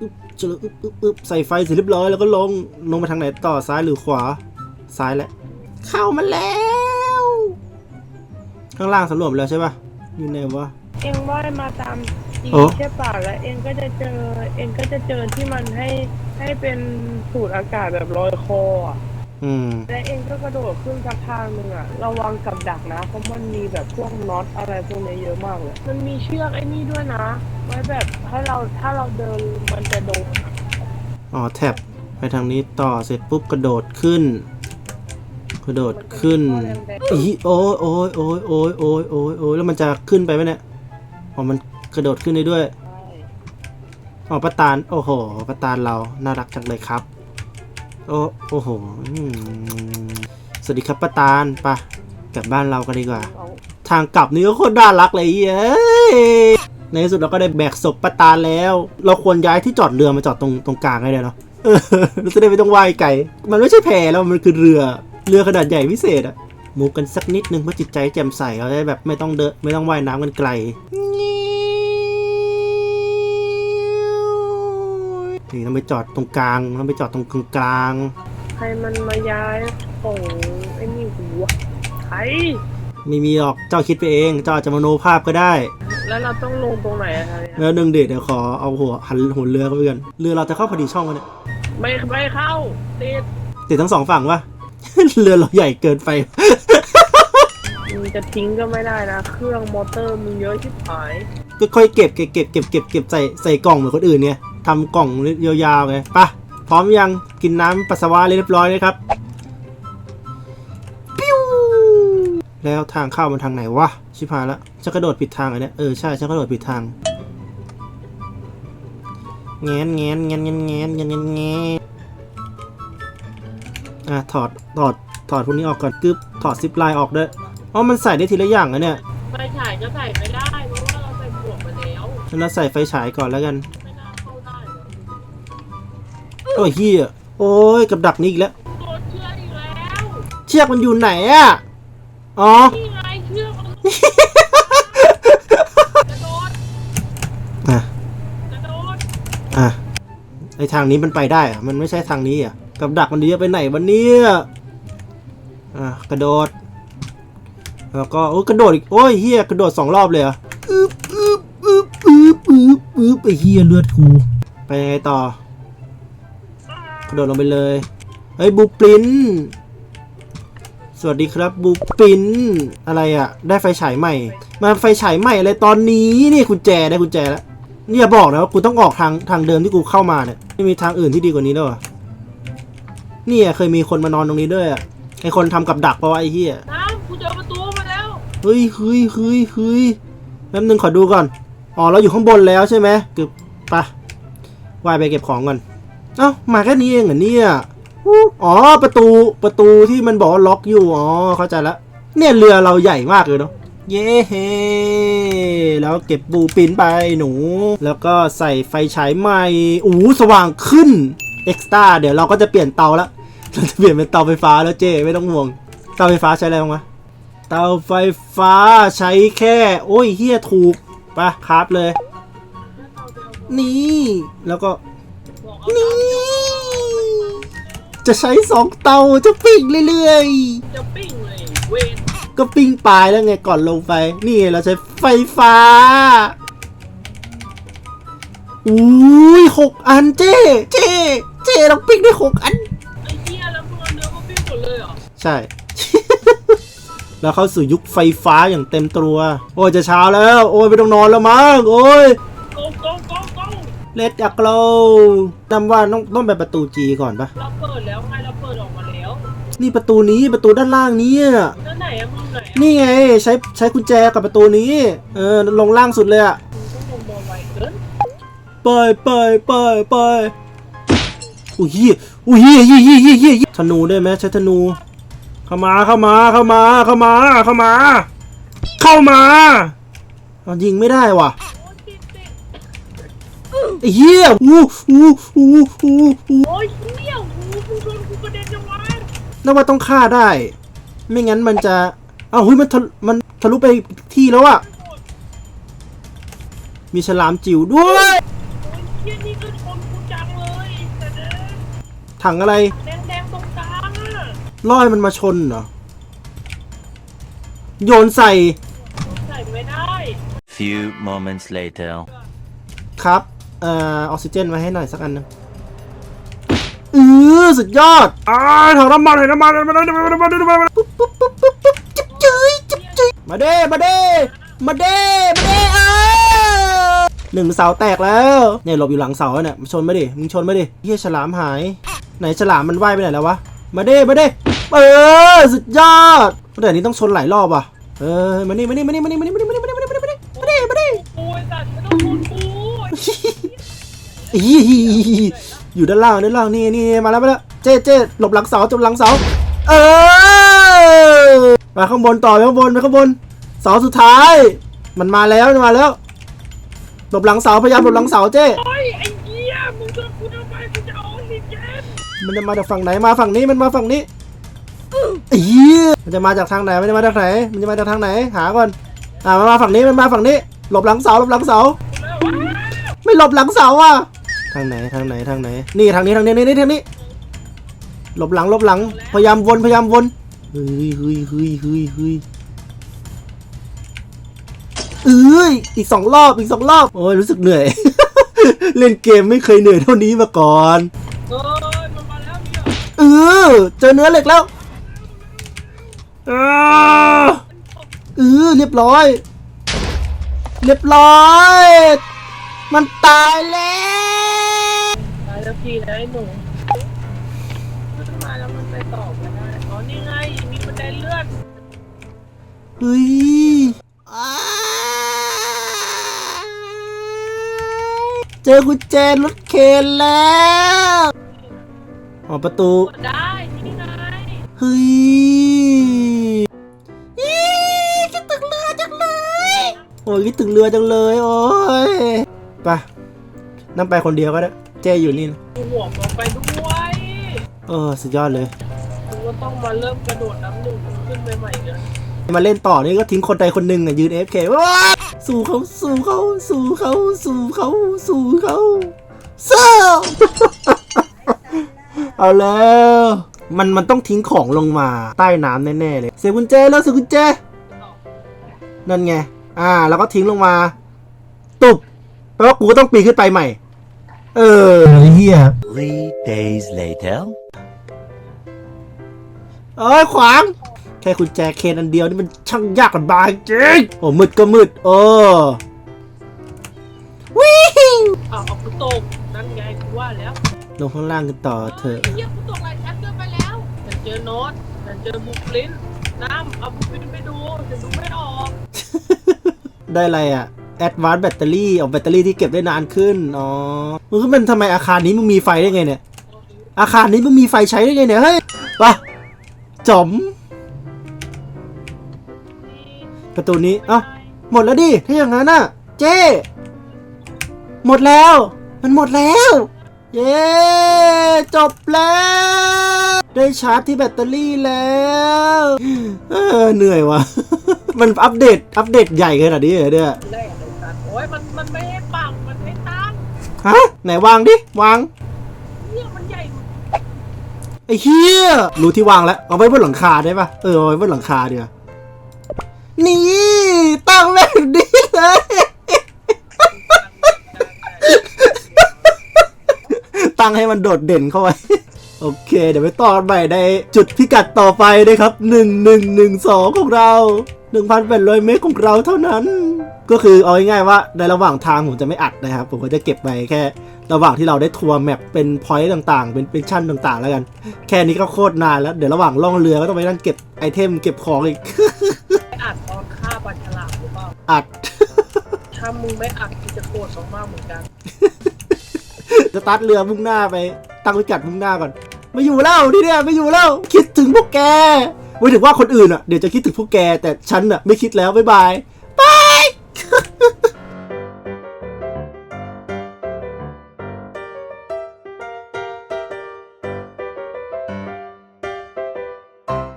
อึ๊บเจออึ๊บอึ๊บอึ๊บใส่ไฟเสร็จเรียบร้อยแล้วก็ลงลงไปทางไหนต่อซ้ายหรือขวาซ้ายแหละเข้ามาแล้ว ข้างล่างสำรวจแล้วใช่ปะอยู่ไหนวะเองว่ายมาตามจีโอ้ใช่ป่ะแล้วเองก็จะเจอเองก็จะเจอที่มันให้ให้เป็นสูดอากาศแบบลอยคออะ อืม และเองก็กระโดดขึ้นสักทางหนึ่งอะระวังกับดักนะเพราะมันมีแบบพวกน็อตอะไรพวกนี้เยอะมากเลย มันมีเชือกไอ้นี่ด้วยนะ ไว้แบบให้เราถ้าเราเดินมันจะโดนอะอ๋อแท็บไปทางนี้ต่อเสร็จปุ๊บกระโดดขึ้น กระโดดขึ้นอีโอ้ยโอ้ยโอ้ยโอ้ยโอ้ยโอ้ยโอ้ยแล้วมันจะขึ้นไปไหมเนี่ยอ๋อมันกระโดดขึ้นได้ด้วย ใช่อ๋อป้าตาลโอ้โหป้าตาลเราน่ารักจังเลยครับ โอ้โอ้โหสวัสดีครับป้าตาลปะกลับบ้านเรากันดีกว่า ทางกลับนี่ก็โคตรน่ารักเลยเย้ในที่สุดเราก็ได้แบกศพป้าตาลแล้ว เราควรย้ายที่จอดเรือมาจอดตรงตรงกลางให้ได้เนาะเราจะได้ไม่ต้องว่ายไกล มันไม่ใช่แพแล้วมันคือเรือเรือขนาดใหญ่พิเศษอะมูกันสักนิดนึงเพื่อจิตใจแจ่มใสเราได้แบบไม่ต้องเดินไม่ต้องว่ายน้ำกันไกล นี่ต้องไปจอดตรงกลางต้องไปจอดตรงกลางๆใครมันมาย้ายของไอ้นี่หัวใครไม่มีหรอกเจ้าคิดไปเองเจ้าอาจจะมโนภาพก็ได้แล้วเราต้องลงตรงไหนอะคะเนี่ยแล้วหนึ่งเดทเดี๋ยวขอเอาหัวหันหัวเรือเข้าไปกันเรือเราจะเข้าพอดีช่องวะเนี่ยไม่ไม่เข้าติดติดทั้งสองฝั่งวะเรือเราใหญ่เกินไปมึงจะทิ้งก็ไม่ได้นะ เครื่องมอเตอร์มึงเยอะชิบหายก็ค่อยเก็บเก็บเก็บเก็บเก็บเก็บใส่ใส่กล่องเหมือนคนอื่นไง ทำกล่องยาวๆไงปะพร้อมยังกินน้ำปัสสาวะเรียบร้อยเลยครับปิ้วแล้วทางเข้ามันทางไหนวะชิพายละฉันกระโดดผิดทางเลยเนี่ยเออใช่ฉันกระโดดผิดทางแงนแงนแงนแงนแงนแงนอะถอดถอดถอดพวกนี้ออกก่อนกึบถอดซิปไลน์ออกด้วยอ๋อมันใส่ได้ทีละอย่างนะเนี่ยไฟฉายจะใส่ไม่ได้เพราะว่าเราใส่หมวกไปแล้วฉันจะใส่ไฟฉายก่อนแล้วกัน โอ้ยเฮียโอ้ยกับดักนี่อีกแล้ว โดนเชือกอีกแล้วเชือกมันอยู่ไหนอะอ๋อ นี่ไงเชือกมันกระโดดอะ กระโดดอะ ไอทางนี้มันไปได้อะมันไม่ใช่ทางนี้อะกับดักมันเดียวไปไหนวะเนี่ยอะ กระโดด แล้วก็โอ้ยกระโดดอีก โอ้ยเฮียกระโดดสองรอบเลยเหรอะอึ๊บอึ๊บอึ๊บอึ๊บอึ๊บอึ๊บไอเฮียเลือดกู ไปยังไงต่อ กระโดดลงไปเลย เฮ้ยบูปรินท์สวัสดีครับบูปรินท์อะไรอะได้ไฟฉายใหม่ มาไฟฉายใหม่อะไรตอนนี้นี่กุญแจได้กุญแจแล้วนี่อย่าบอกนะว่ากูต้องออกทางทางเดิมที่กูเข้ามาเนี่ยไม่มีทางอื่นที่ดีกว่านี้แล้วเหรอเนี่ยเคยมีคนมานอนตรงนี้ด้วยอะไอคนทำกับดักเพราะว่าไอ้เหี้ยน้ำกูเจอประตูมาแล้วเฮ้ยเฮ้ยเฮ้ยเฮ้ยแป๊บนึงขอดูก่อนอ๋อเราอยู่ข้างบนแล้วใช่ไหมกึบไปว่ายไปเก็บของก่อน เอ้ามาแค่นี้เองเหรอเนี่ยอู้อ๋อประตูประตูที่มันบอกว่าล็อกอยู่อ๋อเข้าใจละเนี่ยเรือเราใหญ่มากเลยเนาะเย้เฮแล้วเก็บบูปินไปหนู แล้วก็ใส่ไฟฉายใหม่อู้สว่างขึ้นเอ็กซ์ต้าเดี๋ยวเราก็จะเปลี่ยนเตาละเราจะเปลี่ยนเป็นเตาไฟฟ้าแล้วเจ้ไม่ต้องห่วง เตาไฟฟ้าใช้อะไรบ้างวะเตาไฟฟ้าใช้แค่ โอ้ยเฮียถูกปะครับเลย นี่แล้วก็บอกเอา นี่ จะใช้สองเตาจะปิ้งเรื่อยๆจะปิ้งเลยเวนก็ปิ้งปลายแล้วไงก่อนลงไป นี่เราใช้ไฟฟ้า อุ้ยหกอันเจ๊เจ๊เจ๊เราปิ้งได้หกอัน ไอ้เหี้ยแล้วมึงเอาเนื้อมาปิ้งหมดเลยเหรอใช่ เราเข้าสู่ยุคไฟฟ้าอย่างเต็มตัว โอ้ยจะเช้าแล้ว โอ้ยไม่ต้องนอนแล้วมั้ง โอ้ยโกโกโกโก เลดอักโลจำว่าต้องต้องไปประตูจีก่อนปะเราเปิดแล้วไงเราเปิดออกมาแล้ว นี่ประตูนี้ประตูด้านล่างนี้อะแล้วไหนอะมึงไหนอะนี่ไงใช้ใช้กุญแจกับประตูนี้ เออลงล่างสุดเลยอะมึงต้องลงมาไวเกินไปไปไปไปอุ้ยเหี้ยอุ้ยเหี้ยเหี้ยเหี้ยเหี้ยเหี้ยเหี้ยธนูได้ไหมใช้ธนู เข้ามาเข้ามาเข้ามาเข้ามาเข้ามา เข้ามาเอายิงไม่ได้ว่ะโอ้ยติดติด ไอ้เหี้ยอู้อู้อู้อู้อู้โอ้ยเหี้ยหูกูโดนกูกระเด็นจังวะน่าว่าต้องฆ่าได้ ไม่งั้นมันจะอ้าวเฮ้ยมันทะมันทะลุไปที่แล้วอะมีฉลามจิ๋วด้วย โอ้ยเหี้ยนี่ก็คนกูจังเลยแต่เด้ถังอะไรแดงๆตรงกลางอะล่อให้มันมาชนเหรอ โยนใส่ใส่ไม่ได้ Few moments later. ครับ เอ่อออกซิเจนมาให้หน่อยสักอันหนึงเออสุดยอดอ่าถังน้ำมันถังน้ำมันถังน้ำมันถังน้ำมันถังน้ำมันถังน้ำมันปุ๊บปุ๊บปุ๊บปุ๊บปุ๊บจิ๊บจุ้ยจิ๊บจุ้ยมาเด้มาเด้มาเด้มาเด้เออหนึ่งเสาแตกแล้วเนี่ยหลบอยู่หลังเสาเนี่ยมาชนมาดิมึงชนมาดิเฮียฉลามหาย ไหนฉลามมันว่ายไปไหนแล้ววะมาเด้มาเด้เออสุดยอดแต่อันนี้ต้องชนหลายรอบว่ะเออมานี่มานี่มานี่มานี่มานี่มานี่ อีอยู่ด้านล่างด้านล่างนี่นี่มาแล้วมาแล้วเจ๊เจ๊หลบหลังเสาจบหลังเสาเออมาข้างบนต่อไปข้างบนไปข้างบนเสาสุดท้าย มันมาแล้วมันมาแล้วหลบหลังเสาพยายามหลบหลังเสาเจ๊โอ้ยไอ้เหี้ยมึงจะกูทำไมกูจะเอาลิเจนมันจะมาจากฝั่งไหนมาฝั่งนี้มันมาฝั่งนี้อีมันจะมาจากทางไหนมันจะมาจากไหน มันจะมาจากทางไหนหาก่อนอ่ามันมาฝั่งนี้มันมาฝั่งนี้ หลบหลังเสาหลบหลังเสา ไม่หลบหลังเสาอะ ทางไหนทางไหนทางไหน นี่ทางนี้ทางนี้นี่นี่ทางนี้หลบหลังหลบหลัง พยายามวนพยายามวนเฮ้ยเฮ้ยเฮ้ยเฮ้ยเฮ้ยเอ้ยอีกสองรอบอีกสองรอบโอ้ยรู้สึกเหนื่อย เล่นเกมไม่เคยเหนื่อยเท่านี้มาก่อนเอ้ยมันมาแล้วเนี่ยเออเจอเนื้อเหล็กแล้วเออเออเรียบร้อย เรียบร้อย มันตายแล้ว ตายแล้วทีนะไอ้หนูขึ้นมาแล้วมันไปต่อไม่ได้อ๋อนี่ไง มีบันไดเลื่อนเฮ้ยเจอกุญแจรถเข็นแล้วออกประตูเปิดได้นี่ไงเฮ้ยอีคิดถึงเรือจังเลย โอ้ยคิดถึงเรือจังเลย โอ้ยไปนั่งไปคนเดียวก็ได้ เจอยู่นี่นะกูหัวมันไปด้วยเออสุดยอดเลย กูก็ต้องมาเริ่มกระโดดน้ำหนึ่งขึ้นไปใหม่เลย มาเล่นต่อนี่ก็ทิ้งคนใดคนหนึ่งอะยืน AFK ว้าสู่เขาสู่เขาสู่เขาสู่เขาสู่เขาเซ้าเอาแล้วมันมันต้องทิ้งของลงมาใต้น้ำแน่ๆเลยเสียบกุญแจแล้วเสียบกุญแจนั่นไง อ่า แล้วก็ทิ้งลงมา ตุบแปลว่ากูก็ต้องปีนขึ้นไปใหม่ เออเฮีย Three days later. เอ้ยขวาง แค่กุญแจเคนอันเดียวนี่มันช่างยากกันบางจริงโอ้มืดก็มืดเออวิ่งอ้าวเอากูตกนั่นไงกูว่าแล้วลงข้างล่างกันต่อเถอะไอ้เหี้ยกูตกหลายชั้นเกินไปแล้วฉันเจอโน้ตฉันเจอบุคลินน้ำเอาบุคลินไปดูฉันดูไม่ออกได้อะไรอะ Advanced Battery เอาแบตเตอรี่ที่เก็บได้นานขึ้น อ๋อมึงมันทำไมอาคารนี้มึงมีไฟได้ไงเนี่ย อาคารนี้มึงมีไฟใช้ได้ไงเนี่ย เฮ้ยปะจอม ประตูนี้ เอ้า หมดแล้วดิ ถ้าอย่างนั้นน่ะ เจ้หมดแล้ว มันหมดแล้ว เย้จบแล้ว ได้ชาร์จที่แบตเตอรี่แล้วเออเหนื่อยว่ะ มันอัปเดต อัปเดตใหญ่ขนาดนี้เหรอเนี่ย มันมันไม่ให้ปังมันให้ตั้งฮะไหนวางดิ วาง เนี่ยมันใหญ่ไอ้เฮียรู้ที่วางแล้ว เอาไว้บนหลังคาได้ปะเออเอาไว้บนหลังคาเดียวานี่ตั้งแบบนี้เลยตั้งให้มันโดดเด่นเข้าไว้ โอเค เดี๋ยวไปต่อกันใหม่ในจุดพิกัดต่อไปนะครับ 1112 ของเรา 1,800 เมตรของเราเท่านั้น ก็คือเอาง่ายๆว่าในระหว่างทางผมจะไม่อัดนะครับ ผมก็จะเก็บไว้แค่ ระหว่างที่เราได้ทัวร์แมปเป็นพอยต์ต่างๆ เป็นเป็นชั้นต่างๆ แล้วกัน แค่นี้ก็โคตรนานแล้ว เดี๋ยวระหว่างล่องเรือก็ต้องไปนั่งเก็บไอเทมเก็บของอีกไปอัดตอนฆ่าปลาฉลามหรือเปล่า อัด ถ้ามึงไม่อัดกูจะโกรธมากๆเหมือนกัน จะตัดเรือมุ่งหน้าไป ตั้งพิกัดมุ่งหน้าก่อน ไม่อยู่แล้วที่เนี่ยไม่อยู่แล้ว คิดถึงพวกแกไว้ถึงว่าคนอื่นอะเดี๋ยวจะคิดถึงพวกแกแต่ฉันอะไม่คิดแล้วบ๊ายบาย